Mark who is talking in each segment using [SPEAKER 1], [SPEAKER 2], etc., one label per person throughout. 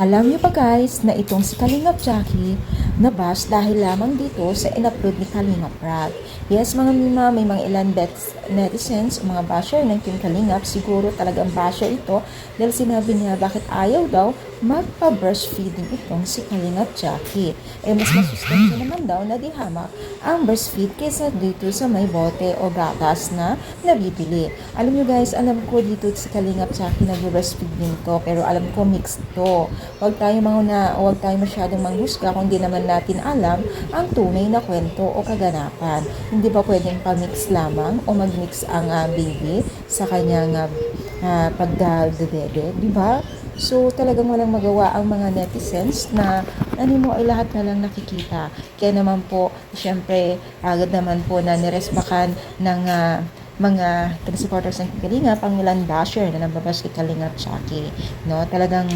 [SPEAKER 1] Alam niyo ba guys na itong si Kalingap Jackie nabas dahil lamang dito sa in-upload ni Kalingap Rap. Yes mga mima, may mga ilan bets netizens o mga basher ng Team Kalingap, siguro talagang basher ito dahil sinabi niya bakit ayaw daw magpa-breastfeeding itong si Kalingap Jackie. Eh mas masustansya naman daw na di hamak ang breastfeed kaysa dito sa may bote o gatas na nabibili. Alam niyo guys, alam ko dito si Kalingap Jackie nag-breastfeed din to pero alam ko mixed to. Huwag tayo mga na, huwag tayo masyadong manghusga kung di naman natin alam ang tunay na kwento o kaganapan. Hindi ba pwedeng pa-mix lamang o mag-mix ang ah, baby sa kanyang uh, pagdadedede, di ba? So, talagang walang magawa ang mga netizens na ano mo ay lahat na lang nakikita. Kaya naman po, syempre, agad naman po na niresbakan ng ah, mga taga-supporters ng Kalinga, pang ilan basher na nababas kay Kalinga Chucky. No? Talagang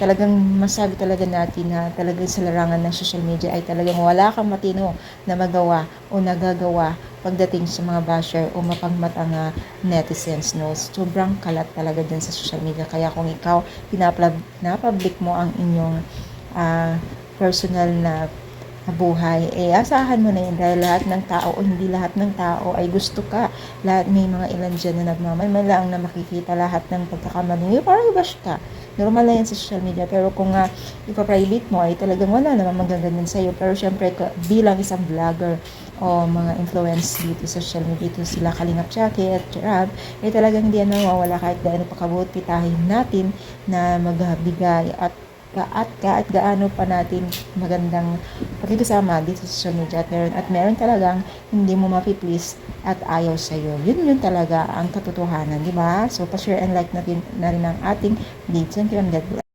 [SPEAKER 1] talagang masabi talaga natin na talagang sa larangan ng social media ay talagang wala kang matino na magawa o nagagawa pagdating sa mga basher o mapangmatang ah, netizens no sobrang kalat talaga dyan sa social media kaya kung ikaw pinapublic mo ang inyong ah, personal na buhay, eh asahan mo na yun dahil lahat ng tao o hindi lahat ng tao ay gusto ka. Lahat may mga ilan dyan na nagmamala ang na makikita lahat ng pagkakamali. Parang bash ka. Normal na yan sa social media. Pero kung uh, ipa-private mo ay talagang wala naman magaganyan sa'yo. Pero syempre bilang isang vlogger o mga influence dito sa social media dito sila Kalingap Jackie at Gerard eh talagang hindi yan mawawala kahit gaano pa kabutitahin natin na magbigay at ka at ka at gaano pa natin magandang pakikisama dito sa social media at meron, at meron talagang hindi mo mapiplease at ayaw sa'yo. Yun yun talaga ang katotohanan, di ba? So, pa-share and like natin na rin ang ating video. Thank you and God bless.